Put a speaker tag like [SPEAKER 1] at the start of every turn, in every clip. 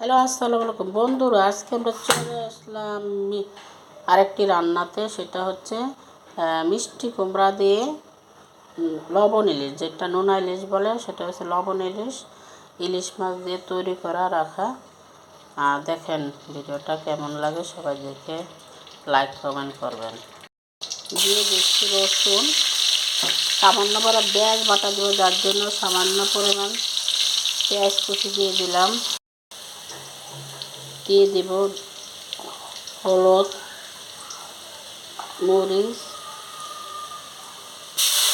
[SPEAKER 1] Hello, আসসালামু আলাইকুম। বন্ধুরা, আজকে আমরা চলে আসলাম আরেকটি রান্নাতে, সেটা হচ্ছে মিষ্টি কুমড়া দিয়ে লবণ ইলিশ, যেটা নোনা ইলিশ বলে, সেটা হচ্ছে লবণ ইলিশ। ইলিশ মাছ দিয়ে তৈরি করা, রাখা। আর দেখেন, ভিডিওটা কেমন লাগে, সবাই দেখে লাইক, কমেন্ট করবেন। দিয়ে দিচ্ছি রসুন। সামান্য বড় পেঁয়াজ বাটা দেবো, যার জন্য সামান্য পরিমাণ পেঁয়াজ কুচি দিয়ে দিলাম। দিয়ে দেব? হলুদ, মরিচ,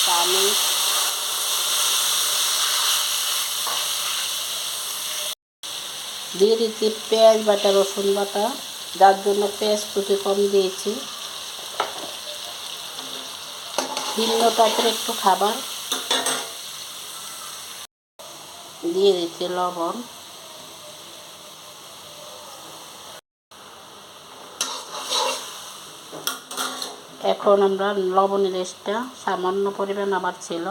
[SPEAKER 1] পানি। দিয়ে দিচ্ছি পেঁয়াজ বাটা, রসুন বাটা। যার জন্য পেঁয়াজ কুচি কম দিয়েছি। ভিন্ন টাইপের একটু খাবার। দিয়ে দিচ্ছি লবণ। এখন আমরা লবণ ইলিশটা সামান্য পরিমাণ আবার ছিল,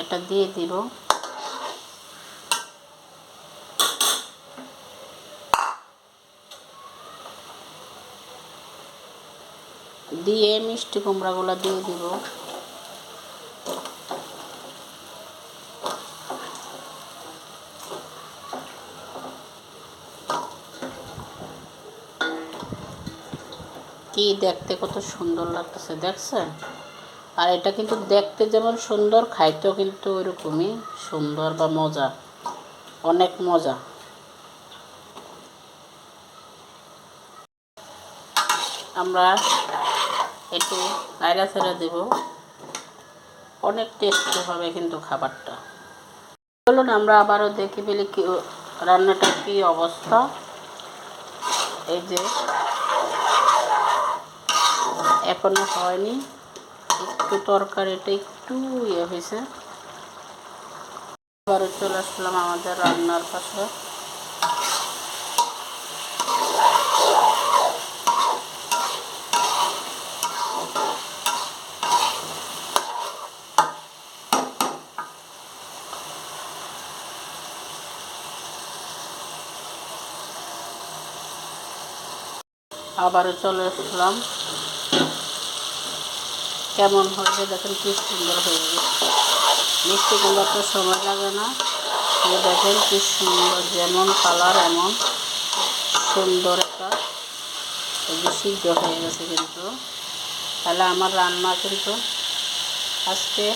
[SPEAKER 1] এটা দিয়ে দিব। দিয়ে মিষ্টি কুমড়াগুলো দিয়ে দিব। কি দেখতে কত সুন্দর লাগতেছে, দেখছেন? আর এটা কিন্তু দেখতে যেমন সুন্দর, খাইতেও কিন্তু ওইরকমই সুন্দর বা মজা, অনেক মজা। আমরা একটু নাইরা ছেড়ে দেব। অনেক টেস্টি হবে কিন্তু খাবারটা। চলুন আমরা আবারও দেখি পেলে কি, রান্নাটার কী অবস্থা। এই যে এখনও হয়নি। একটু তরকারিটা একটু ইয়ে হয়েছে। আবারও চলে আসলাম আমাদের রান্নার পাশে। আবারও চলে আসলাম। কেমন হয়েছে দেখেন কি সুন্দর হয়ে গেছে। মিষ্টি কুমড়া তো সময় লাগে না। দেখেন কি সুন্দর, যেমন কালার এমন, সুন্দর একটা। সিদ্ধ হয়ে গেছে কিন্তু। তাহলে আমার রান্না কিন্তু আজকে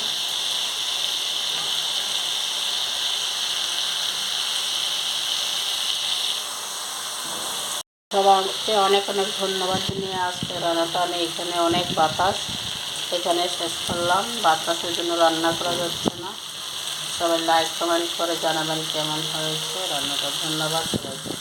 [SPEAKER 1] সবাইকে অনেক অনেক ধন্যবাদ জানিয়ে আজকে রান্নাটা আমি এখানে অনেক বাতাস। এখানে শেষ করলাম। বাতাসের জন্য রান্না করা যাচ্ছে না। সবাই লাইক কমেন্ট করে জানাবেন কেমন হয়েছে। রান্নাটা ধন্যবাদ। সবাইকে